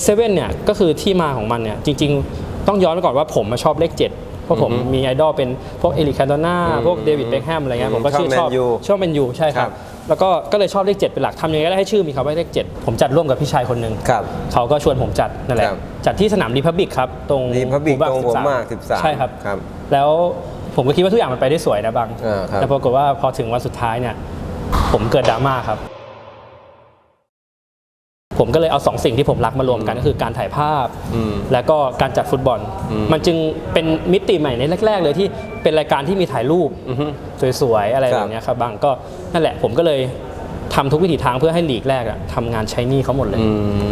S7 เนี่ยก็คือที่มาของมันเนี่ยจริงๆ ต้องย้อนไปก่อนว่าผมมาชอบเลข 7 เพราะผมมีไอดอลเป็นพวกเอลิคแคนโตนาพวกเดวิดเบคแฮมอะไรเงี้ยผมก็ชื่นชอบชอบ Man U ชอบแมนยูใช่คครัรับบแล้วก็ก็เลยชอบเลข 7 เป็นหลักทำยังไงก็ได้ให้ชื่อมีคำว่าเลข 7 ผมจัดร่วมกับพี่ชายคนหนึ่งครับเขาก็ชวนผมจัดนั่นแหละครับจัดที่สนามรีพับบิกครับ ตรง Republic หูบ้ตรงหัวหมาก13 13ใช่ครับครับ แล้วผมก็คิดว่าทุกอย่างมันไปได้สวยนะบังอ่าครับแต่ปรากฏว่าพอถึงวันสุดท้ายเนี่ยผมเกิดดราม่าครับ ผมก็เลยเอาสองสิ่งที่ผมรักมารวมกันก็คือการถ่ายภาพ อืม แล้วก็การจัดฟุตบอล อืม มันจึงเป็นมิติใหม่ในแรก ๆ เลยที่เป็นรายการที่มีถ่ายรูปอือฮึ สวยๆอะไรครับ แบบเนี้ยครับบางก็นั่นแหละผมก็เลยทำทุกวิถีทางเพื่อให้ลีกแรกอะทำงานใช้หนี่เขาหมดเลย อืม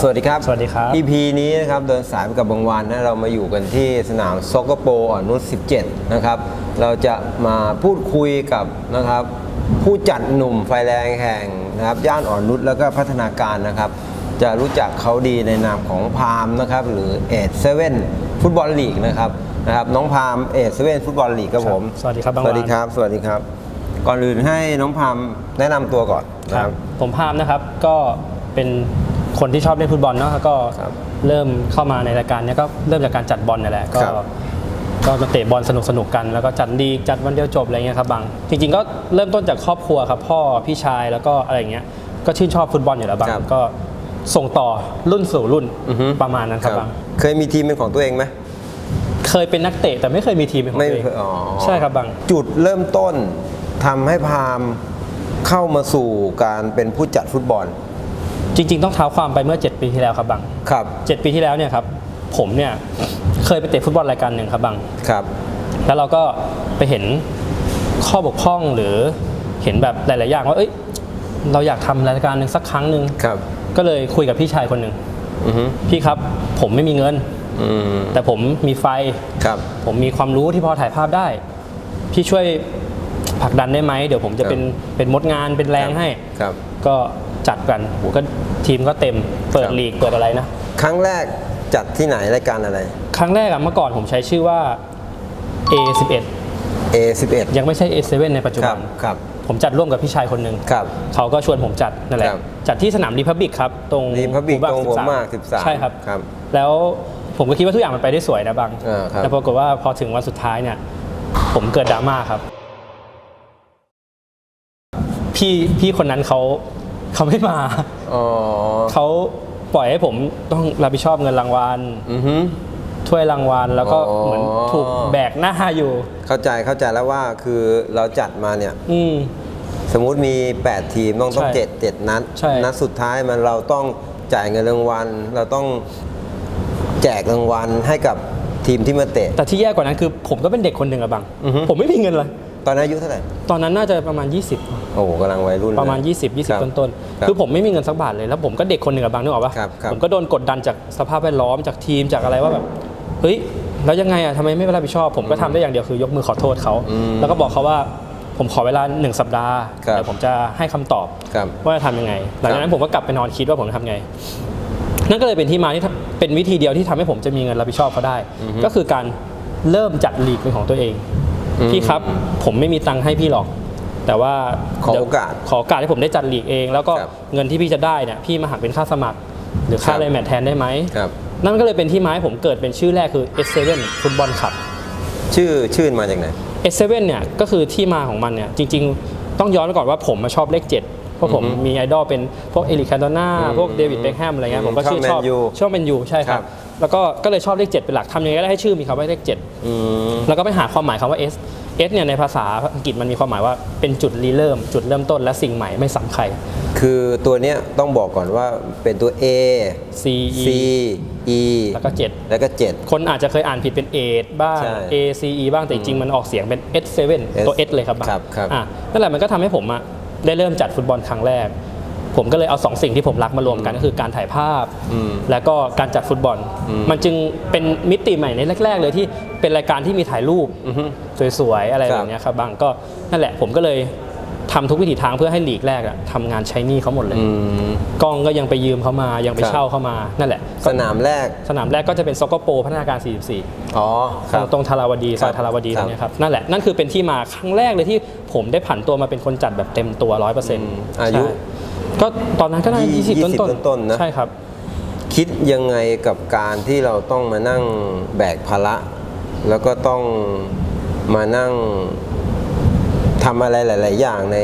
สวัสดีครับ สวัสดีครับ EP นี้นะครับเดินสายไปกับบางวันนะเรามาอยู่กันที่สนามซอกโปอ่อนนุช17 นะครับ เราจะมาพูดคุยกับนะครับ ผู้จัดหนุ่มไฟแรงแห่งนะครับย่านอ่อนนุชแล้วก็พัฒนาการนะครับ จะรู้จักเขาดีในนามของพามนะครับ หรือเอทเซเว่นฟุตบอลลีกนะครับนะครับ น้องพามเอทเซเว่นฟุตบอลลีกครับผม สวัสดีครับบางสวันวัสดีครับ สวัสดีครับ ก่อนอื่นให้น้องพามแนะนำตัวก่อนคนะรัครับบผมพามนะครับก็เป็น คนที่ชอบเล่นฟุตบอลเนาะแล้วก็ครับเริ่มเข้ามาในรายการเนี้ยก็เริ่มจากการจัดบอลนี่แหละก็ครับก็มาเตะบอลสนุกสนุกๆกันแล้วก็จัดลีกจัดวันเดียวจบอะไรเงี้ยครับบางจริงๆก็เริ่มต้นจากครอบครัวครับพ่อพี่ชายแล้วก็อะไรเงี้ยก็ชื่นชอบฟุตบอลอยู่แล้วบางครับก็ส่งต่อรุ่นสู่รุ่นอือฮึประมาณนั้นครับบางเคยมีทีมเป็นของตัวเองไหมเคยเป็นนักเตะแต่ไม่เคยมีทีมเป็นของไม่ตัวเองเคยอ๋อใช่ครับบางจุดเริ่มต้นทำให้พามเข้ามาสู่การเป็นผู้จัดฟุตบอล จริง ๆ ต้องเท้าความไปเมื่อ 7 ปีที่แล้วครับบางครับเจ็ดปีที่แล้วเนี่ยครับผมเนี่ยเคยไปเตะฟุตบอลรายการหนึ่งครับบางครับ แล้วเราก็ไปเห็นข้อบกพร่องหรือเห็นแบบหลาย ๆ อย่างว่าเอ้ยเราอยากทำรายการหนึ่งสักครั้งหนึ่งครับ ก็เลยคุยกับพี่ชายคนหนึ่งอือฮึพี่ครับผมไม่มีเงินอืมแต่ผมมีไฟครับ ผมมีความรู้ที่พอถ่ายภาพได้ พี่ช่วยผลักดันได้ไหมเดี๋ยวผมจะเป็นเป็นมดงานเป็นแรงให้ครับ ก็ จัดกันโหก็ทีมก็เต็มเปิดครับลีกเปิดอะไรนะ ครั้งแรกจัดที่ไหนรายการอะไร ครั้งแรกอะเมื่อก่อนผมใช้ชื่อว่า A11 A11 ยังไม่ใช่ A7 ในปัจจุคบัรันบครับผมจัดร่วมกับพี่ชายคนหนึ่งครับเขาก็ชวนผมจัดนั่นแหละครับจัดที่สนามรีพับบิกครับ ตรง Republic หูบ้ตรงหัวหมาก13 13ใช่ครับครับ แล้วผมก็คิดว่าทุกอย่างมันไปได้สวยนะบังอ่าครับแต่ปรากฏว่าพอถึงวันสุดท้ายเนี่ย ผมเกิดดราม่าครับ พี่พี่คนนั้นเขา เขาไม่มาอ๋อเขาปล่อยให้ผมต้องรับผิดชอบเงินรางวัลอือฮึ ถ้วยรางวัลแล้วก็อ๋อ เหมือนถูกแบกหน้าอยู่ เข้าใจเข้าใจแล้วว่าคือเราจัดมาเนี่ย อืม สมมุติมี 8 ทีมต้องต้องใช่เจ็ดเจ็ดนัดใช่ นัดสุดท้ายมันเราต้องจ่ายเงินรางวัลเราต้องแจกรางวัลให้กับทีมที่มาเตะ แต่ที่แย่กว่านั้นคือผมก็เป็นเด็กคนหนึ่งอะบัง อือฮึ ผมไม่มีเงินเลย ตอนนั้นอายุเท่าไหร่ ตอนนั้นน่าจะประมาณ 20 โอ้โหกำลังวัยรุ่น ประมาณเลย20ครับ20 ต้นครับๆคือผมไม่มีเงินสักบาทเลย แล้วผมก็เด็กคนหนึ่งอะบางนึกออกปะครับครับผมก็โดนกดดันจากสภาพแวดล้อมจากทีมจากอะไรว่าแบบ เฮ้ย แล้วยังไงอะทำไมไม่รับผิดชอบ ผมก็ทำได้อย่างเดียวคือยกมือขอโทษเขาอืมแล้วก็บอกเขาว่าผมขอเวลาหนึ่งสัปดาห์ครับเดี๋ยวผมจะให้คำตอบครับว่าจะทำยังไง หลังจากนั้นผมก็กลับไปนอนคิดว่าผมจะทำไงนั่นก็เลยเป็นที่มาที่ทำเป็นวิธีเดียวที่ทำให้ผมจะมีเงินรับผิดชอบเขาได้ ก็คือการเริ่มจัดลีกเป็นของตัวเองอืม พี่ครับผมไม่มีตังค์ให้พี่หรอก แต่ว่าขอเดี๋ยวโอกาสขอโอกาสให้ผมได้จัดลีกเอง แล้วก็ครับเงินที่พี่จะได้เนี่ยพี่มาหักเป็นค่าสมัคร หรือค่าครับอะไรแมทแทนได้ไหมครับนั่นก็เลยเป็นที่มาให้ผมเกิดเป็นชื่อแรกคือ S7 ฟุตบอลคลับชื่อชื่อมาจากไหน S7 เนี่ยก็คือที่มาของมันเนี่ยจริง ๆ ต้องย้อนไปก่อนว่าผมมาชอบเลข7เพราะผมอือฮึมีไอดอลเป็นพวกเอลิคแคนโตนาอืมพวกเดวิดเบคแฮมอะไรเงี้ยอืมผมก็ชื่นชอบชอบ Man U ชอบแมนยูใช่คครัรับบแล้วก็ก็เลยชอบเลข7เป็นหลักทำยังไงก็ได้ให้ชื่อมีคำว่าเลข7 อืมแล้วก็ไปหาความหมายคำว่า S S เนี่ยในภาษาอังกฤษมันมีความหมายว่าเป็นจุดรีเริ่ม จุดเริ่มต้นและสิ่งใหม่ไม่ซ้ำใคร คือตัวเนี้ยต้องบอกก่อนว่าเป็นตัว A C C E E แล้วก็ 7 แล้วก็ 7 คนอาจจะเคยอ่านผิดเป็น8บ้าง ใช่ A C E บ้างแต่จริงๆมันออกเสียงเป็น S7 ตัว S เลยครับครับครับ อะนั่นแหละมันก็ทำให้ผมอะได้เริ่มจัดฟุตบอลครั้งแรก ผมก็เลยเอาสองสิ่งที่ผมรักมารวมกันก็คือการถ่ายภาพอืมแล้วก็การจัดฟุตบอลอืมมันจึงเป็นมิติใหม่ในแรก ๆ เลยที่เป็นรายการที่มีถ่ายรูปอือฮึสวยๆอะไรครัแบบบเนี้ยครับบางก็นั่นแหละผมก็เลยททำทุกวิถีทางเพื่อให้ลีกแรกอะทำงานใช้หนี้เขาหมดเลยอืมกล้องก็ยังไปยืมเขามายังไปครับเช่าเขามานั่นแหละ สนามแรก สนามแรกก็จะเป็นซอกโปพัฒนาการ 44 อ๋อคตรรังบตรงธาราวดีซอยครับธาราวดีคตรับรงเนี้ยครับนั่นแหละนั่นคือเป็นที่มาครั้งแรกเลยที่ผมได้ผันตัวมาเป็นคนจัดแบบเต็มตัว 100%มอายุใช่ ก็ตอนนั้นก็น่ายี่สิบ20ต้นต้นๆนะใช่ครับ คิดยังไงกับการที่เราต้องมานั่งแบกภาระ แล้วก็ต้องมานั่งทำอะไรหลาย ๆ อย่างใน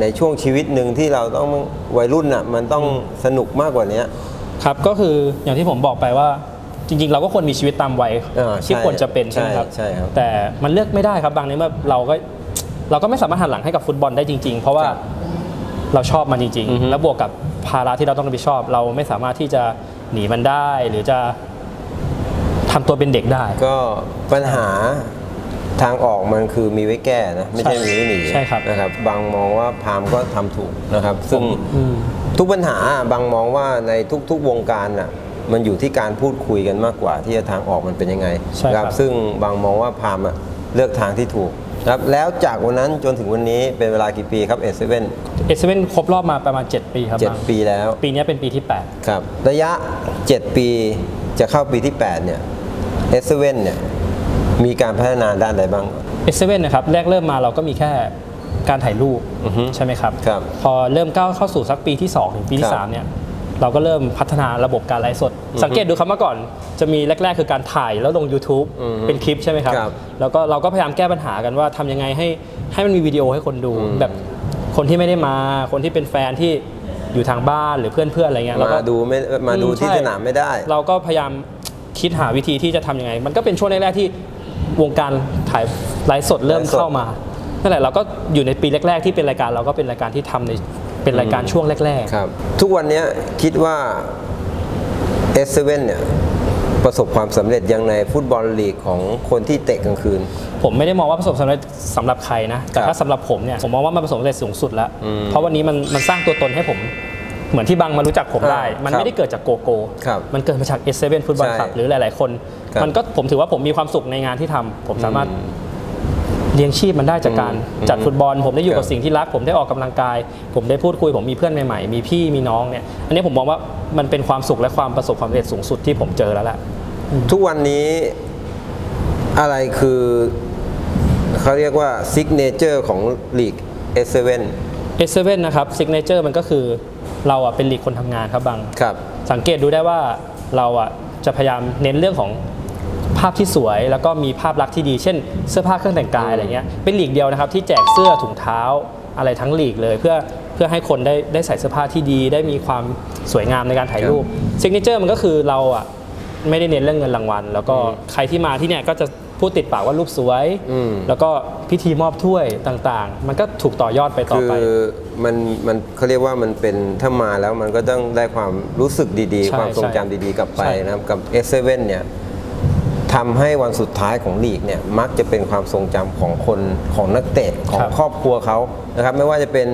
ในช่วงชีวิตหนึ่งที่เราต้องวัยรุ่นอะมันต้องสนุกมากกว่านี้ครับก็คืออย่างที่ผมบอกไปว่าจริง ๆ เราก็ควรมีชีวิตตามวัยอ่าใช่ที่ควรจะเป็นใช่ไหมครับใช่ใช่ครับแต่มันเลือกไม่ได้ครับบางในเมื่อเราก็เราก็ไม่สามารถหันหลังให้กับฟุตบอลได้จริง ๆ เพราะว่าครับ เราชอบมันจริงอือฮึ ๆ แล้วบวกกับภาระที่เราต้องรับผิดชอบ เราไม่สามารถที่จะหนีมันได้ หรือจะทำตัวเป็นเด็กได้ ก็ปัญหาทางออกมันคือมีไว้แก้นะ ไม่ใช่ใช่มีไว้หนีใช่ครับ นะครับ บางมองว่าพามก็ทำถูกนะครับ ซึ่งอืม ทุกปัญหาบางมองว่าในทุกๆวงการน่ะมันอยู่ที่การพูดคุยกันมากกว่า ที่จะทางออกมันเป็นยังไงใช่ครับ ซึ่งบางมองว่าพามอะเลือกทางที่ถูกนะ ครับแล้วจากวันนั้นจนถึงวันนี้เป็นเวลากี่ปีครับเอเซเว่นเอเซเว่นครบรอบมาประมาณ 7 ปีครับเจ็ดบางปีแล้วปีนี้เป็นปีที่ครับ ระยะ 7 ปีจะเข้าปีที่ 8 เนี่ยเอเซเว่นเนี่ยมีการพัฒนาด้านใดบ้าง8 A7 นะครับแรกเริ่มมาเราก็มีแค่การถ่ายรูปอือฮึใช่ไหมครับ ครับพอเริ่มก้าวเข้าสู่สักปีที่ 2 ถึงปีคที่รับ3เนี่ย เราก็เริ่มพัฒนาระบบการไลฟ์สด สังเกตดูครับเมื่อก่อน จะมีแรก ๆ คือการถ่ายแล้วลง YouTube อือฮึเป็นคลิปใช่ไหมครับ ครับแล้วก็เราก็พยายามแก้ปัญหากันว่าทำยังไงให้ให้มันมีวิดีโอให้คนดูอืมแบบคนที่ไม่ได้มาคนที่เป็นแฟนที่อยู่ทางบ้านหรือเพื่อนๆอะไรเงี้ยเราก็ มาดูไม่มาดูอืมที่ใช่สนามไม่ได้ เราก็พยายามคิดหาวิธีที่จะทำยังไง มันก็เป็นช่วงแรกๆที่วงการถ่ายไลฟ์สดเริ่มไลฟ์สด เข้ามานั่นแหละเราก็อยู่ในปีแรก ๆ ที่เป็นรายการเราก็เป็นรายการที่ทำใน เป็นรายการช่วงแรก ครับ ทุกวันเนี้ยคิดว่า S7 เนี่ยประสบความสำเร็จยังในฟุตบอลลีกของคนที่เตะกลางคืน ๆ ผมไม่ได้มองว่าประสบความสำเร็จสำหรับใครนะ แต่ครับถ้าสำหรับผมเนี่ยผมมองว่ามันประสบความสำเร็จสูงสุดแล้วอืมเพราะวันนี้มันมันสร้างตัวตนให้ผม เหมือนที่บังมารู้จักผมได้อ่ามัมันไม่ได้เกิดจากโกโก้ครับมันเกิดมาจาก S7 ฟุตบอลใช่คลับหรือหลาย ๆ คน ครับมันก็ผมถือว่าผมมีความสุขในงานที่ทำผมสามารถอืม เลี้ยงชีพมันได้จากการอืมจัดฟุตบอล ผมได้อยู่ครักับบสิ่งที่รัก ผมได้ออกกำลังกาย ผมได้พูดคุย ผมมีเพื่อนใหม่ๆ มีพี่มีน้องเนี่ยอันนี้ผมมองว่ามันเป็นความสุขและความประสบความสำเร็จสูงสุดที่ผมเจอแล้วแหละทุกวันนี้อะไรคือเขาเรียกว่าซิกเนเจอร์ของลีก S7 S7 นะครับซิกเนเจอร์มันก็คือเราอะเป็นลีกคนทำงานครับบางครับ สังเกตดูได้ว่าเราอะจะพยายามเน้นเรื่องของ ภาพที่สวย แล้วก็มีภาพลักษณ์ที่ดี เช่น เสื้อผ้าเครื่องแต่งกายอะไรเงี้ยเป็นลีกเดียวนะครับที่แจกเสื้อถุงเท้าอะไรทั้งลีกเลย เพื่อเพื่อให้คนได้ได้ใส่เสื้อผ้าที่ดี ได้มีความสวยงามในการถ่ายรูปซิกเนเจอร์มันก็คือเราอะไม่ได้เน้นเรื่องเงินรางวัล แล้วก็ใครที่มาที่เนี่ยก็จะพูดติดปากว่ารูปสวยอืมแล้วก็พิธีมอบถ้วยต่างๆ มันก็ถูกต่อยอดไปต่อคือไปมันมันเขาเรียกว่ามันเป็นถ้ามาแล้วมันก็ต้องได้ความรู้สึกดีใช่ๆความทรงใช่จำดีๆ กลับไปใช่นะครับกับ S7 เนี่ย ทำให้วันสุดท้ายของลีกเนี่ยมักจะเป็นความทรงจำของคนของนักเตะของครับครอบครัวเขานะครับ ไม่ว่าจะเป็น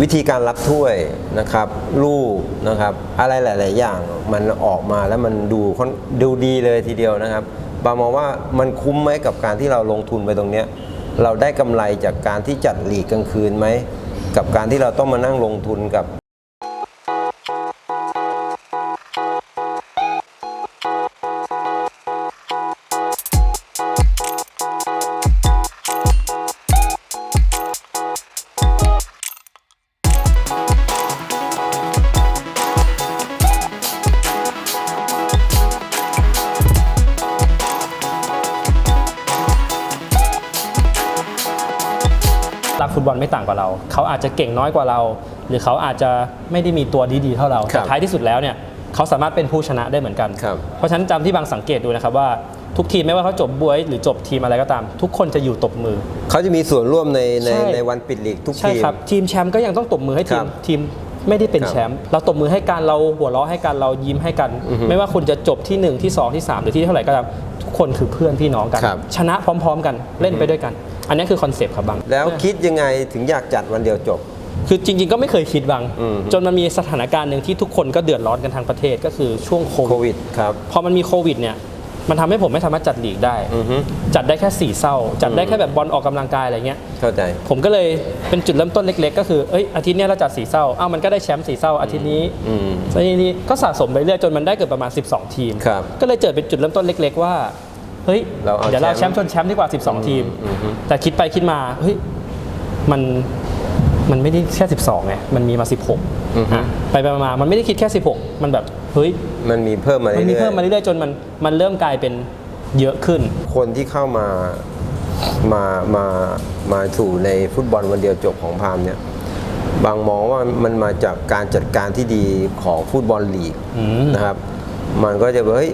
วิธีการรับถ้วยนะครับรูปนะครับ อะไรหลาย ๆ อย่างมันออกมาแล้วมันดูค่อนดูดีเลยทีเดียวนะครับบางมองว่ามันคุ้มไหมกับการที่เราลงทุนไปตรงเนี้ยเราได้กำไรจากการที่จัดหลีกกลางคืนไหมกับการที่เราต้องมานั่งลงทุนกับ ไม่ต่างกว่าเรา เขาอาจจะเก่งน้อยกว่าเรา หรือเขาอาจจะไม่ได้มีตัวดีๆเท่าเราครัแต่บท้ายที่สุดแล้วเนี่ยเขาสามารถเป็นผู้ชนะได้เหมือนกันครับเพราะฉะนั้นจำที่บางสังเกตดูนะครับว่าทุกทีมไม่ว่าเขาจบบวย หรือจบทีมอะไรก็ตาม ทุกคนจะอยู่ตบมือ เขาจะมีส่วนร่วมในในใช่ในวันปิดลีกทุกใช่ทีมครับทีมแชมป์ก็ยังต้องตบมือให้ทีครัมบทีมไม่ได้เป็นครับแชมป์เราตบมือให้กันเราหัวเราะให้กันเรายิ้มให้กันอือฮึไม่ว่าคุณจะจบที่หนึ่งที่สองที่สามหรือที่เท่าไหร่ก็ตามทุก คนคือเพื่อนพี่น้องกัน ครับ ชนะพร้อม ๆ กันเล่นไปด้วยกัน อันนี้คือคอนเซปต์ครับบางแล้วคิดยังไงถึงอยากจัดวันเดียวจบ คือจริง ๆ ก็ไม่เคยคิดบางอืม จนมันมีสถานการณ์หนึ่งที่ทุกคนก็เดือดร้อนกันทั้งประเทศก็คือช่วงโคโควิดวิดครับ พอมันมีโควิดเนี่ยมันทำให้ผมไม่สามารถจัดลีกได้ อือฮึ จัดได้แค่สี่เศร้า จัดได้แค่แบบบอลออกกำลังกายอะไรเงี้ย เข้าใจ ผมก็เลยเป็นจุดเริ่มต้นเล็ก ๆ ก็คือเอ้ยอาทิตย์เนี้ยเราจัดสีเศร้าอ้าวมันก็ได้แชมป์สีเศร้าอาทิตย์นี้อืมอาทิตย์นี้ก็สะสมไปเรื่อยจนมันได้เกิดประมาณ 12 ทีม ครับ ก็เลยเจอเป็นจุดเริ่มต้นเล็ก ๆ ว่าเฮ้ยเราเอาเดี๋ยวเราแชแชมมป์ป์ชนแชมป์ดีกว่า 12 ทีมอือฮึแต่คิดไปคิดมาเฮ้ยมันมันไม่ได้แค่ 12ไงมันมีมา 16อือฮึอะไปไปมาๆมันไม่ได้คิดแค่ 16 มันแบบเฮ้ยมันมีเพิ่มมามันมีเรื่อยเพิ่มมาเรื่อยๆจนมันมันเริ่มกลายเป็นเยอะขึ้นๆคนที่เข้ามามามามาสู่ในฟุตบอลวันเดียวจบของพามเนี่ยบางมองว่ามันมาจากการจัดการที่ดีของฟุตบอลลีกอืมนะครับ มันก็จะแบบเฮ้ย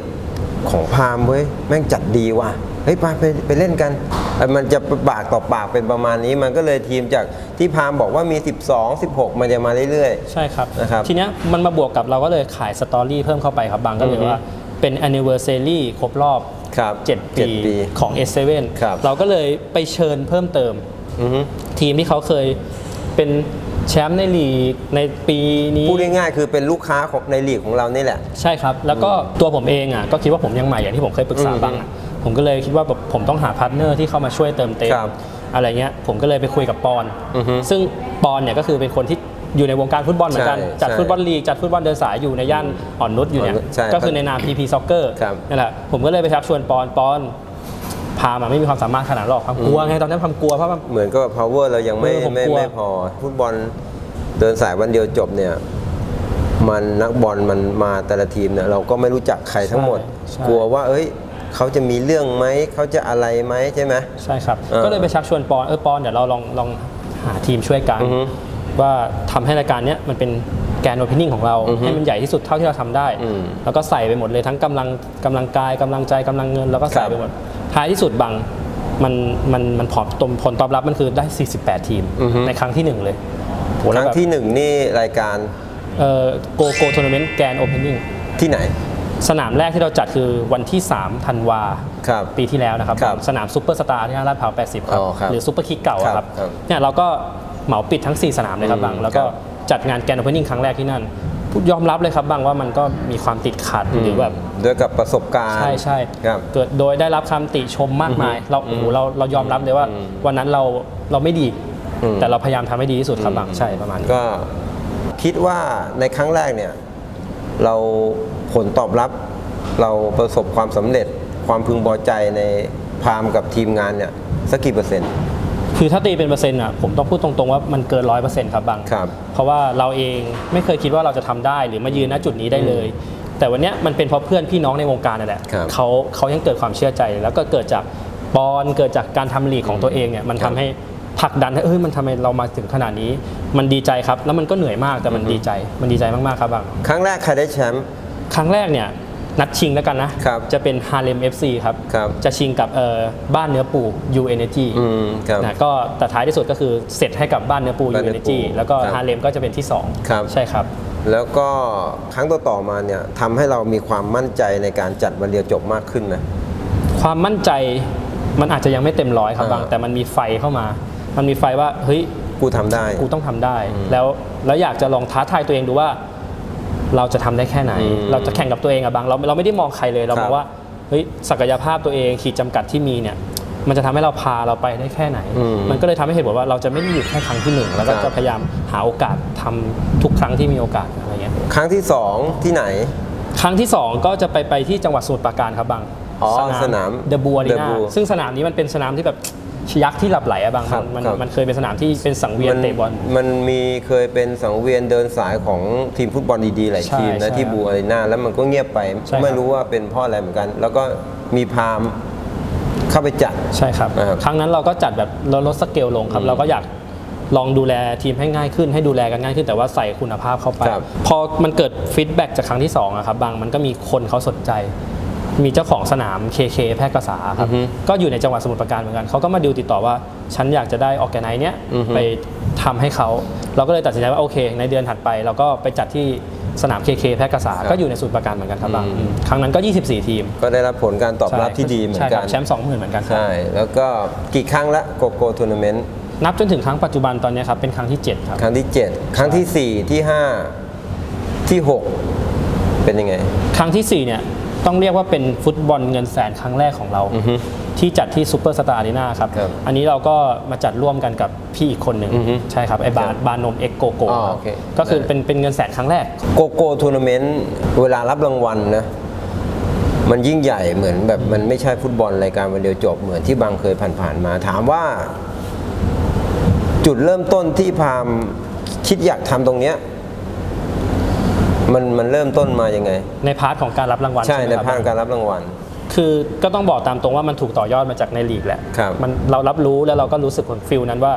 ของพามเว้ยแม่งจัดดีว่ะเฮ้ยไปไปไปเล่นกันเอ้ยมันจะปากต่อปากเป็นประมาณนี้ มันก็เลยทีมจากที่พามบอกว่ามี 12 16 มันจะมาเรื่อย ใช่ครับนะครับทีเนี้ยมันมาบวกกับเราก็เลยขายสตอรี่เพิ่มเข้าไปครับบางก็เลยอือฮึว่าเป็น anniversary ครบรอบๆครับ7เจ็ปีดปีของ S7 ครับเราก็เลยไปเชิญเพิ่มเติมอือฮึ ทีมที่เขาเคยเป็น แชมป์ในลีกในปีนี้พูดง่ายๆคือเป็นลูกค้าของในลีกของเรานี่แหละ ใช่ครับ แล้วก็ตัวผมเองอะก็คิดว่าผมยังใหม่อย่างที่ผมเคยปรึกษาอืมบางอะผมก็เลยคิดว่าแบบผมต้องหาพาร์ทเนอร์ที่เข้ามาช่วยเติมเต็มครับอะไรเงี้ยผมก็เลยไปคุยกับปอน อือฮึซึ่งปอนเนี่ยก็คือเป็นคนที่อยู่ในวงการฟุตบอลเหมือนกัน ใช่จัดใช่ฟุตบอลลีกจัดฟุตบอลเดินสายอยู่ในย่านอ่อนนุชอยู่เนี่ยอ่อนนุชใช่ก็คือในนาม PP Soccer ครับ นั่นแหละผมก็เลยไปชักชวนปอนปอน พามาไม่มีความสามารถขนาดนั้นหรอกความกลัวไงตอนนั้นความกลัวเพราะว่า เหมือนกับ power เรายังไม่เออผมไม่กลัว ไม่พอฟุตบอลเดินสายวันเดียวจบเนี่ย มันนักบอลมันมาแต่ละทีมเนี่ยเราก็ไม่รู้จักใครทั้งหมด ใช่ กลัวว่า เอ้ย เขาจะมีเรื่องไหมเขาจะอะไรไหมใช่ไหม ใช่ครับ เออก็เลยไปชักชวนปอนเออปอนเดี๋ยวเราลองลองหาทีมช่วยกัน อือฮึว่าทำให้รายการเนี้ยมันเป็นแกนโอเพนนิ่งของเรา อือฮึให้มันใหญ่ที่สุดเท่าที่เราทำได้ อืมแล้วก็ใส่ไปหมดเลยทั้งกำลังกำลังกายกำลังใจกำลังเงิน แล้วก็คใส่รับ ไปหมด ท้ายที่สุดบางมันมันมันผลตผลตอบรับมันคือได้ 48 ทีม อือฮึ ในครั้งที่หนึ่งเลยโหคแล้วรั้งแบบที่หนึ่งนี่รายการเอ่อโกโกทัวร์นาเมนต์แกนโอเพนนิ่งที่ไหน สนามแรกที่เราจัดคือวันที่3ธันวา ครับ ปีที่แล้วนะครับ ครับสนามซูเปอร์สตาร์ที่ลาดพร้าว 80 ครับ อ๋อครับหรือซูเปอร์คิกเก่าอะคครัรับบครับเนี่ยเราก็เหมาปิดทั้ง 4 สนามเลยครับอืมบางแล้วก็ครับจัดงานแกนโอเพนนิ่งครั้งแรกที่นั่นพูด ยอมรับเลยครับบางว่ามันก็มีความติดขัดหรือแบบด้วยกับประสบการณ์ใช่ใช่ครับเกิดโดยได้รับคำติชมมากมาย เราโอ้โหเราเรายอมรับเลยว่าอืมวันนั้นเราเราไม่ดีอืมแต่เราพยายามทำให้ดีที่สุดครับบางใช่ประมาณนี้ก็คิดว่าในครั้งแรกเนี่ย เราผลตอบรับ เราประสบความสำเร็จความพึงพอใจในพามกับทีมงานเนี่ยสักกี่เปอร์เซ็นต์ คือถ้าตีเป็นเปอร์เซ็นต์อะผมต้องพูดตรงๆว่ามันเกินร้อยเปอร์เซ็นต์ครับบางครับ เพราะว่าเราเองไม่เคยคิดว่าเราจะทำได้หรือมายืนณจุดนี้ได้เลย แต่วันเนี้ยมันเป็นเพราะเพื่อนพี่น้องในวงการนั่นแหละครับเขาเขายังเกิดความเชื่อใจ แล้วก็เกิดจากบอลเกิดจากการทำลีกของตัวเองเนี่ยมันครัทำบให้ผลักดันให้เอ้ยมันทำไมเรามาถึงขนาดนี้ มันดีใจครับ แล้วมันก็เหนื่อยมากแต่มันดีใจ มันดีใจมากๆครับบางครั้งแรกใครได้แชมป์ครั้งแรกเนี่ย นัดชิงแล้วกันนะ ครับจะเป็นฮาเลม FC ครับ ครับจะชิงกับเอ่อบ้านเนื้อปู U Energy อืมครับนะก็แต่ท้ายที่สุดก็คือเสร็จให้กับบ้านเนื้อปู บ้ายูนเนื้เออเนจีปูแล้วก็ครับฮาเลมก็จะเป็นที่ครับ2ใช่ครับ แล้วก็ครั้งต่อๆมาเนี่ยทำให้เรามีความมั่นใจในการจัดวันเดียวจบมากขึ้นไหม ความมั่นใจมันอาจจะยังไม่เต็มร้อยครับอ่า บาง แต่มันมีไฟเข้ามา มันมีไฟว่าเฮ้ย กูทำได้ กูต้องทำได้ แล้วแล้วอยากจะลองท้าทายตัวเองดูว่า เราจะทำได้แค่ไหนอืมเราจะแข่งกับตัวเองอะบางเราเราไม่ได้มองใครเลยเราครัมบองว่าเฮ้ยศักยภาพตัวเองขีดจำกัดที่มีเนี่ยมันจะทำให้เราพาเราไปได้แค่ไหนอืมมันก็เลยทำให้เห็นว่าเราจะไม่ได้อยู่แค่ครั้งที่หนึ่งแล้วก็ครับจะพยายามหาโอกาสทำทุกครั้งที่มีโอกาสอะไรเงี้ยครั้งที่สองที่ไหน ครั้งที่ 2 ก็จะไปไปที่จังหวัดสมุทรปราการครับบางอ๋อสนามเดอะบัว The ลีนา Bull ซึ่งสนามนี้มันเป็นสนามที่แบบ ยักษ์ที่หลับไหลอะบางครับมันครับ มันเคยเป็นสนามที่เป็นสังเวียนมันเตะบอล มันมีเคยเป็นสังเวียนเดินสายของทีมฟุตบอลดีๆหลายใช่ทีมนะใช่ที่บูอารีนาแล้วมันก็เงียบไป ใช่ครับ ไม่รู้ว่าเป็นเพราะอะไรเหมือนกัน แล้วก็มีพามเข้าไปจัด ใช่ครับอ่าครั้งนั้นเราก็จัดแบบลดลดสเกลลงครับ เราก็อยากลองดูแลทีมให้ง่ายขึ้น ให้ดูแลกันง่ายขึ้น แต่ว่าใส่คุณภาพเข้าไป ครับพอมันเกิดฟีดแบ็กจากครั้งที่2อะครับบางมันก็มีคนเขาสนใจ มีเจ้าของสนาม KK แพร่กษาครับ อือฮึก็อยู่ในจังหวัดสมุทรปราการเหมือนกัน เขาก็มาดิวติดต่อว่า ฉันอยากจะได้ออกแกไนเนี้ยอือฮึ ไปทำให้เขา เราก็เลยตัดสินใจว่าโอเค ในเดือนถัดไป เราก็ไปจัดที่สนาม KK แพร่กษา ก็อยู่ในสมุทรปราการเหมือนกันครับบางอืมครั้งนั้นก็ 24 ทีมก็ได้รับผลการตอบรับที่ดีเหมือนใช่คกัรันบแชมป์สองหมื่นเหมือนกันครับ ใช่ แล้วก็กี่ครั้งละโกโก้ทัวร์นาเมนต์นับจนถึงครั้งปัจจุบันตอนนี้ครับเป็นครั้งที่7ครับ ครั้งที่ 7 ครั้งที่4 ที่ 5 ที่ 6 เป็นยังไง ครั้งที่4เนี่ย ต้องเรียกว่าเป็นฟุตบอลเงินแสนครั้งแรกของเรา อือฮึที่จัดที่ซูเปอร์สตาร์อารีนาครับ ครับอันนี้เราก็มาจัดร่วมกันกับพี่อีกคนหนึ่งอือฮึใช่ครับไอ้บาครันบบานนมเอ็กโกโกอ๋อโอเค ก็คือได้เป็นเป็นเงินแสนครั้งแรก โกโก้ทัวร์นาเมนต์เวลารับรางวัลนะ มันยิ่งใหญ่เหมือนแบบมันไม่ใช่ฟุตบอลรายการวันเดียวจบเหมือนที่บางเคยผ่านๆมา ถามว่า จุดเริ่มต้นที่พามคิดอยากทำตรงเนี้ย มันมันเริ่มต้นมายังไง ในพาร์ทของการรับรางวัลใช่ไหมในครับภาคการรับรางวัล คือก็ต้องบอกตามตรงว่ามันถูกต่อยอดมาจากในลีกแหละครับมันเรารับรู้แล้วเราก็รู้สึกผลฟิลนั้นว่า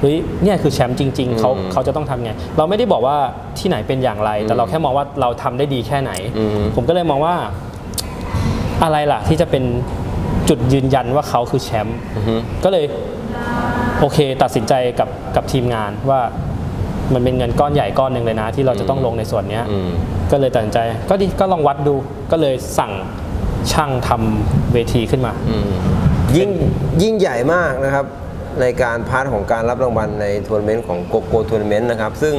เฮ้ยเนี่ยคือแชมป์จริง ๆเขาอืมเขาจะต้องทำไง เราไม่ได้บอกว่าที่ไหนเป็นอย่างไร แต่เราแค่มองว่าเราทำได้ดีแค่ไหนอืมผมก็เลยมองว่า อะไรล่ะที่จะเป็นจุดยืนยันว่าเขาคือแชมป์อือฮึก็เลยโอเค ตัดสินใจกับกับทีมงานว่า มันเป็นเงินก้อนใหญ่ก้อนหนึ่งเลยนะ ที่เราจะต้องลงในส่วนเนี้ยอืม ก็เลยตัดสินใจ ก็ดีก็ลองวัดดูก็เลยสั่งช่างทำเวทีขึ้นมา ยิ่งยิ่งใหญ่มากนะครับ ในการพาร์ทของการรับรางวัลในทัวร์นาเมนต์ของโกโก้ทัวร์นาเมนต์นะครับ ซึ่ง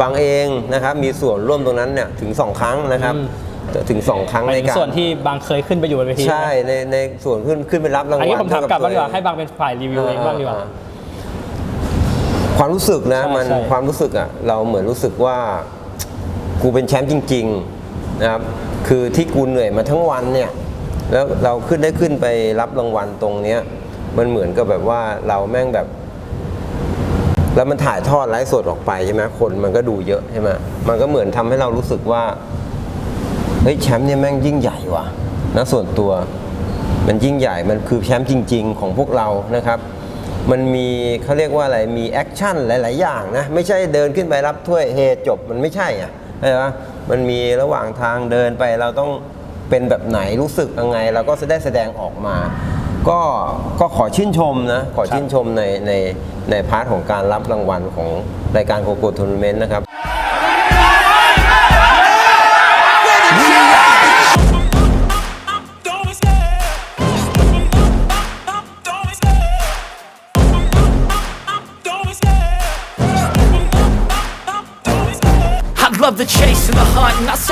บางเองนะครับมีส่วนร่วมตรงนั้นเนี่ยถึง 2 ครั้งนะครับอืมถึง 2 ครั้งหมายในถึงการส่วนที่บางเคยขึ้นไปอยู่บนเวทีใช่ในในส่วนขึ้นขึ้นไปรับรางวัลอันนี้ผมถามกลับบ้างดีกว่าเคยให้บางเป็นฝ่ายรีวิวเองบ้างดีกว่า อ่ ความรู้สึกนะ ใช่มันใช่ ความรู้สึกอะเราเหมือนรู้สึกว่า กูเป็นแชมป์จริง ๆ นะครับ คือที่กูเหนื่อยมาทั้งวันเนี่ย แล้วเราขึ้นได้ขึ้นไปรับรางวัลตรงเนี้ย มันเหมือนกับแบบว่าเราแม่งแบบ แล้วมันถ่ายทอดไลฟ์สดออกไปใช่ไหมคนมันก็ดูเยอะใช่ไหมมันก็เหมือนทำให้เรารู้สึกว่า เฮ้ยแชมป์เนี่ยแม่งยิ่งใหญ่ว่ะนะส่วนตัว มันยิ่งใหญ่มันคือแชมป์จริง ๆ ของพวกเรานะครับ มันมีเขาเรียกว่าอะไรมีแอคชั่นหลาย ๆ อย่างนะไม่ใช่เดินขึ้นไปรับถ้วยเฮจบมันไม่ใช่อะใช่ไหมันมีระหว่างทางเดินไปเราต้องเป็นแบบไหนรู้สึกยังไง เราก็จะได้แสดงออกมา ก็ก็ขอชื่นชมนะขอชื่นชมในในในพาร์ทของการรับรางวัลของรายการโคโกทัวร์นาเมนต์นะครับ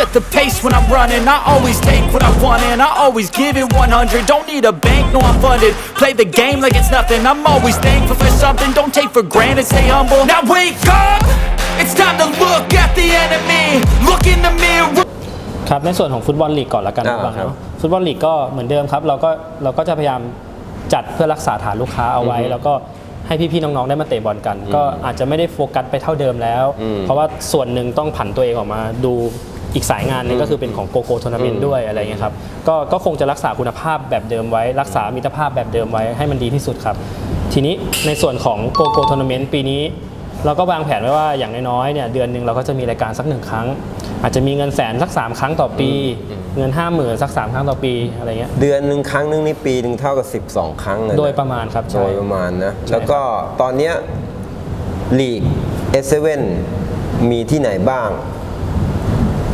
set the pace when I'm running. I always take what I want, and I always give it 100. Don't need a bank, no, I'm funded. Play the game like it's nothing. I'm always thankful for something. Don't take for granted, stay humble. Now wake up! It's time to look at the enemy. Look in the mirror. ครับในส่วนของฟุตบอลลีกก่อนละกันอ่านะบางครับเนาะฟุตบอลลีกก็เหมือนเดิมครับ เราก็เราก็จะพยายามจัดเพื่อรักษาฐานลูกค้าเอาไว้ แล้วก็ให้พี่ๆน้องๆได้มาเตะบอลกัน ก็อาจจะไม่ได้โฟกัสไปเท่าเดิมแล้วอืมเพราะว่าส่วนหนึ่งต้องผันตัวเองออกมาดู อีกสายงานหนึงก็คือเป็นของโกโก้ทัวร์นาเมนต์ด้วยอะไรเงี้ยครับก็ก็คงจะรักษาคุณภาพแบบเดิมไว้ รักษามิตรภาพแบบเดิมไว้ให้มันดีที่สุดครับ ทีนี้ในส่วนของโกโก้ทัวร์นาเมนต์ปีนี้ เราก็วางแผนไว้ว่าอย่างน้อยๆเนี่ยเดือนหนึ่งเราก็จะมีรายการสักหนึ่งครั้ง อาจจะมีเงินแสนสัก 3 ครั้งต่อปี เงิน 5 0,000สัก 3 ครั้งต่อปีอะไรเงี้ยเดือนหนึ่งครั้งหนึงนี่ปีหนึ่งเท่ากับ 12 ครั้งเลยนโดยประมาณครับโดใช่ ยประมาณนะ ใช่ แล้วก็ตอนเนี้ยลีก S7 มีที่ไหนบ้าง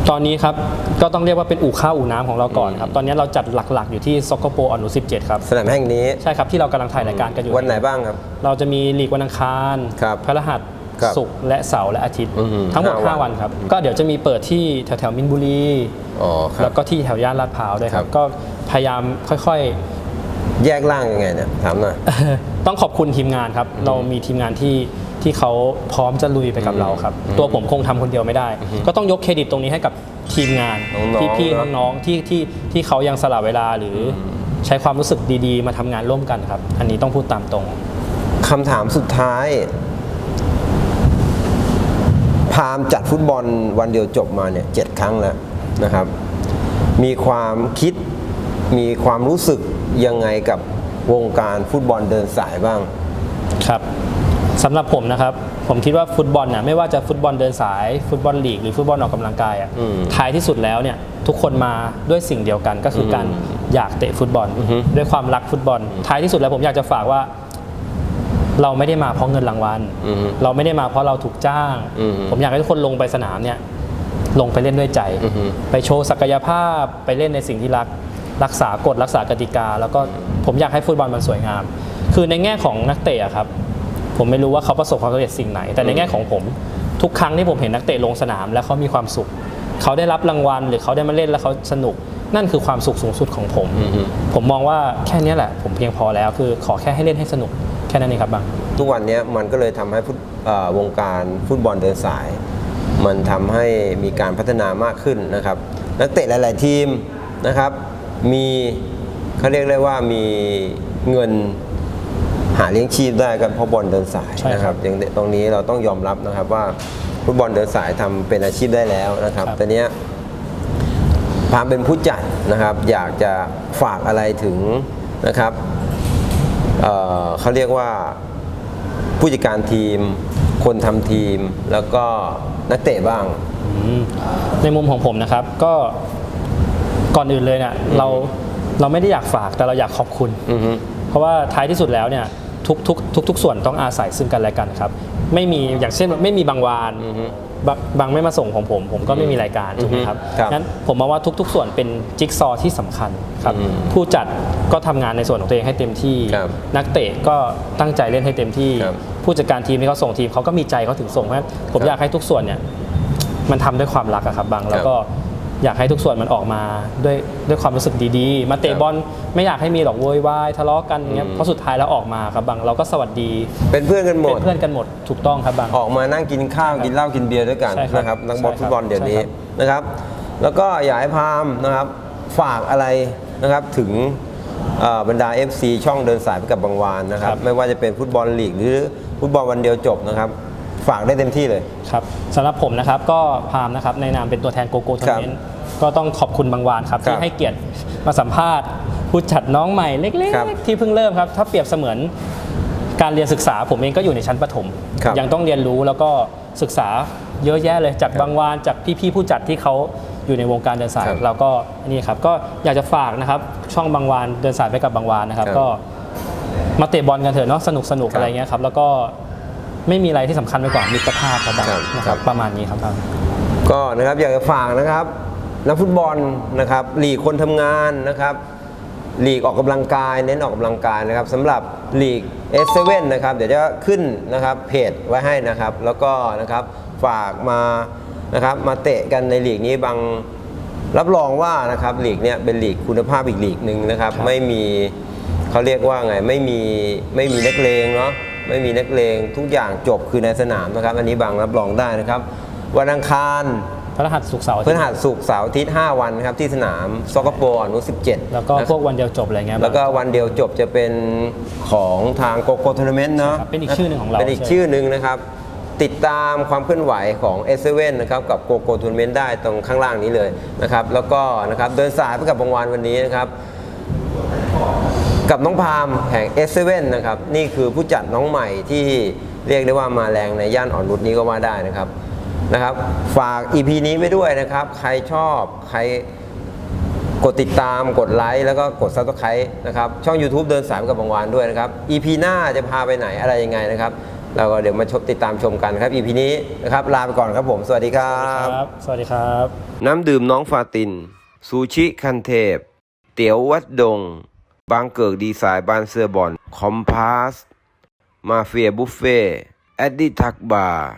ตอนนี้ครับก็ต้องเรียกว่าเป็นอู่ข้าวอู่น้ำของเราก่อนครับตอนนี้เราจัดหลักๆ อยู่ที่ซอกโกโปอนุ17 ครับ สนามแห่งนี้ใช่ครับที่เรากำลังถ่ายรายการกันอยู่วันไหนบ้างครับ เราจะมีลีกวันอังคารครับพฤหัสครับศุกร์และเสาร์และอาทิตย์ อือหือทั้งหมด ห้าวัน5วันครับ ก็เดี๋ยวจะมีเปิดที่แถวๆมินบุรี อ๋อครัแล้บ วก็ที่แถวย่านลาดพร้าวด้วยครัครับบก็พยายามค่อยๆแยกร่างยังไงเนี่ยถามหน่อยต้องขอบคุณทีมงานครับ เรามีทีมงานที่ ที่เขาพร้อมจะลุยไปกับเราครับ ตัวผมคงทำคนเดียวไม่ได้ ก็ต้องยกเครดิตตรงนี้ให้กับทีมงานน้องๆพี่เนอะๆน้องๆที่ที่ที่เขายังสละเวลาหรืออใช้ความรู้สึกดีๆ มาทำงานร่วมกันครับ อันนี้ต้องพูดตามตรงคำถามสุดท้าย พามจัดฟุตบอลวันเดียวจบมาเนี่ยเจ็ดครั้งแล้วนะครับ มีความคิดมีความรู้สึกยังไงกับวงการฟุตบอลเดินสายบ้าง ครับ สำหรับผมนะครับผมคิดว่าฟุตบอลเนี่ยไม่ว่าจะฟุตบอลเดินสาย ฟุตบอลลีกหรือฟุตบอลออกกำลังกายอะอืมท้ายที่สุดแล้วเนี่ยทุกคนมาด้วยสิ่งเดียวกันก็คือการอยากเตะฟุตบอล อือฮึด้วยความรักฟุตบอล ท้ายที่สุดแล้วผมอยากจะฝากว่า เราไม่ได้มาเพราะเงินรางวัลอือฮึเราไม่ได้มาเพราะเราถูกจ้าง อือฮึ ผมอยากให้ทุกคนลงไปสนามเนี่ย ลงไปเล่นด้วยใจ อือฮึ ไปโชว์ศักยภาพไปเล่นในสิ่งที่รัก รักษากฎรักษากติกา แล้วก็ผมอยากให้ฟุตบอลมันสวยงาม คือในแง่ของนักเตะอะครับ ผมไม่รู้ว่าเขาประสบความสำเร็จสิ่งไหน แต่ในแง่ของผม ทุกครั้งที่ผมเห็นนักเตะลงสนาม แล้วเขามีความสุข เขาได้รับรางวัล หรือเขาได้มาเล่นแล้วเขาสนุก นั่นคือความสุขสูงสุดของผม ผมมองว่าแค่เนี้ยแหละ ผมเพียงพอแล้ว คือขอแค่ให้เล่นให้สนุกแค่นั้นเองครับบางทุกวันนี้มันก็เลยทำให้ฟุตเอ่อวงการฟุตบอลเดินสาย มันทำให้มีการพัฒนามากขึ้นนะครับ นักเตะหลาย ๆ ทีมนะครับ มีเขาเรียกได้ว่ามีเงิน หาเลี้ยงชีพได้กันเพราะบอลเดินสายใช่ครับนะครับอย่างตรงนี้เราต้องยอมรับนะครับว่าฟุตบอลเดินสายทำเป็นอาชีพได้แล้วนะครับครับ แต่เนี้ยพามเป็นผู้จัดนะครับ อยากจะฝากอะไรถึงนะครับเอ่อเขาเรียกว่าผู้จัดการทีม คนทำทีม แล้วก็นักเตะบ้าง อืมในมุมของผมนะครับก็ก่อนอื่นเลยเนี่ยเราเราไม่ได้อยากฝากแต่เราอยากขอบคุณ อือฮึ เพราะว่าท้ายที่สุดแล้วเนี่ย ทุกทุกทุกทุกส่วนต้องอาศัยซึ่งกันและกันครับ ไม่มีอย่างเช่นไม่มีบางวานบางบางไม่มาส่งของผม ผมก็ไม่มีรายการถูกไหมครับครับงั้นผมมองว่าทุก ๆ ส่วนเป็นจิ๊กซอว์ที่สำคัญครับอืมผู้จัดก็ทำงานในส่วนของตัวเองให้เต็มที่ครับนักเตะก็ตั้งใจเล่นให้เต็มที่ครับผู้จัดการทีมที่เขาส่งทีมเขาก็มีใจเขาถึงส่งเพราะฉะนั้นผมครับอยากให้ทุกส่วนเนี่ยมันทำด้วยความรักอะครับบางแล้วก็ อยากให้ทุกส่วนมันออกมาด้วยด้วยความรู้สึกดีๆ มาเตะครับบอลไม่อยากให้มีหรอกโวยวายทะเลาะกันอย่างเงี้ยเพราะสุดท้ายแล้วออกมาครับบางเราก็สวัสดีเป็นเพื่อนกันหมเป็ดนเพื่อนกันหมดถูกต้องครับบางออกมานั่งกินข้าวกินเหล้ากินเบียร์ด้วยกันใช่ครับนะครับนักบอลใช่ครับฟุตบอลเดี๋ยวนี้ใช่ครับนะครับ แล้วก็อยากให้พามนะครับฝากอะไรนะครับถึงเอ่อบรรดา FC ช่องเดินสายไปกับบางวานนะครับ ไม่ว่าจะเป็นฟุตบอลลีกหรือฟุตบอลวันเดียวจบนะครับฝากได้เต็มที่เลยครับสำหรับผมนะครับก็พามนะครับในนามเป็นตัวแทนโกโก้ทัวร์เมนต์ ก็ต้องขอบคุณบางวานครับครัที่บให้เกียรติมาสัมภาษณ์ผู้จัดน้องใหม่เล็ก ครับๆ ที่เพิ่งเริ่มครับ ถ้าเปรียบเสมือนการเรียนศึกษาผมเองก็อยู่ในชั้นประถม ครับยังต้องเรียนรู้แล้วก็ศึกษาเยอะแยะเลยจากบางวานจากพี่ๆผู้จัดที่เขาอยู่ในวงการเดินสายครับแล้วก็นี่ครับก็อยากจะฝากนะครับ ช่องบางวานเดินสายไปกับบางวานนะครับ ครับก็มาเตะบอลกันเถอะเนาะสนุกสนุกครับอะไรเงี้ยครับ แล้วก็ไม่มีอะไรที่สำคัญไปกว่ามิตรภาพครับบางครับนะคครัรับบประมาณนี้ครับบางก็นะครับอยากจะฝากนะครับ นักฟุตบอลนะครับลีกคนทำงานนะครับลีกออกกำลังกายเน้นออกกำลังกายนะครับสำหรับลีก S7 นะครับเดี๋ยวจะขึ้นนะครับเพจไว้ให้นะครับ แล้วก็นะครับฝากมานะครับมาเตะกันในลีกนี้บางรับรองว่านะครับลีกเนี้ยเป็นลีกคุณภาพอีกลีกหนึ่งนะครับครับไม่มีเขาเรียกว่าไงไม่มีไม่มีนักเลงเนาะไม่มีนักเลงทุกอย่างจบคือในสนามนะครับ อันนี้บางรับรองได้นะครับ วันอังคาร พระรหัสสุกร์เสาร์อาพทิฤตย์หัสศุกร์เสาร์อาทิตย์ 5 วันนะครับที่สนามซอกโปอนุ17แล้วก็พวกวันเดียวจบอะไรเงี้ย แล้วก็วันเดียวจบจะเป็นของทางโกโก้ทัวร์นาเมนต์เนาะครับเป็นอีกชื่อหนึ่งของเรา เป็นอีกใช่ชื่อหนึ่งนะครับ ติดตามความเคลื่อนไหวของ S7 นะครับกับโกโก้ทัวร์นาเมนต์ได้ตรงข้างล่างนี้เลยนะครับ แล้วก็นะครับเดินสายไปกับบางวานวันนี้นะครับ กับน้องพามแห่ง S7 นะครับ นี่คือผู้จัดน้องใหม่ที่เรียกได้ว่ามาแรงในย่านอ่อนนุชนี้ก็ว่าได้นะครับ นะครับ ฝาก EP นี้ไว้ด้วยนะครับ ใครชอบใครกดติดตามกดไลค์แล้วก็กด Subscribe นะครับ ช่อง YouTube เดินสายไปกับบางวานด้วยนะครับ EP หน้าจะพาไปไหนอะไรยังไงนะครับเราก็เดี๋ยวมาชมติดตามชมกันครับ EP นี้นะครับ ลาไปก่อนครับผม สวัสดีครับ ครับ สวัสดีครับ น้ำดื่มน้องฟาติน ซูชิคันเทพ เตี๋ยววัดดง บางเกิกดีไซน์บานเสื้อบอลคอมพาส มาเฟียบุฟเฟ่แอดดี้ทักบาร์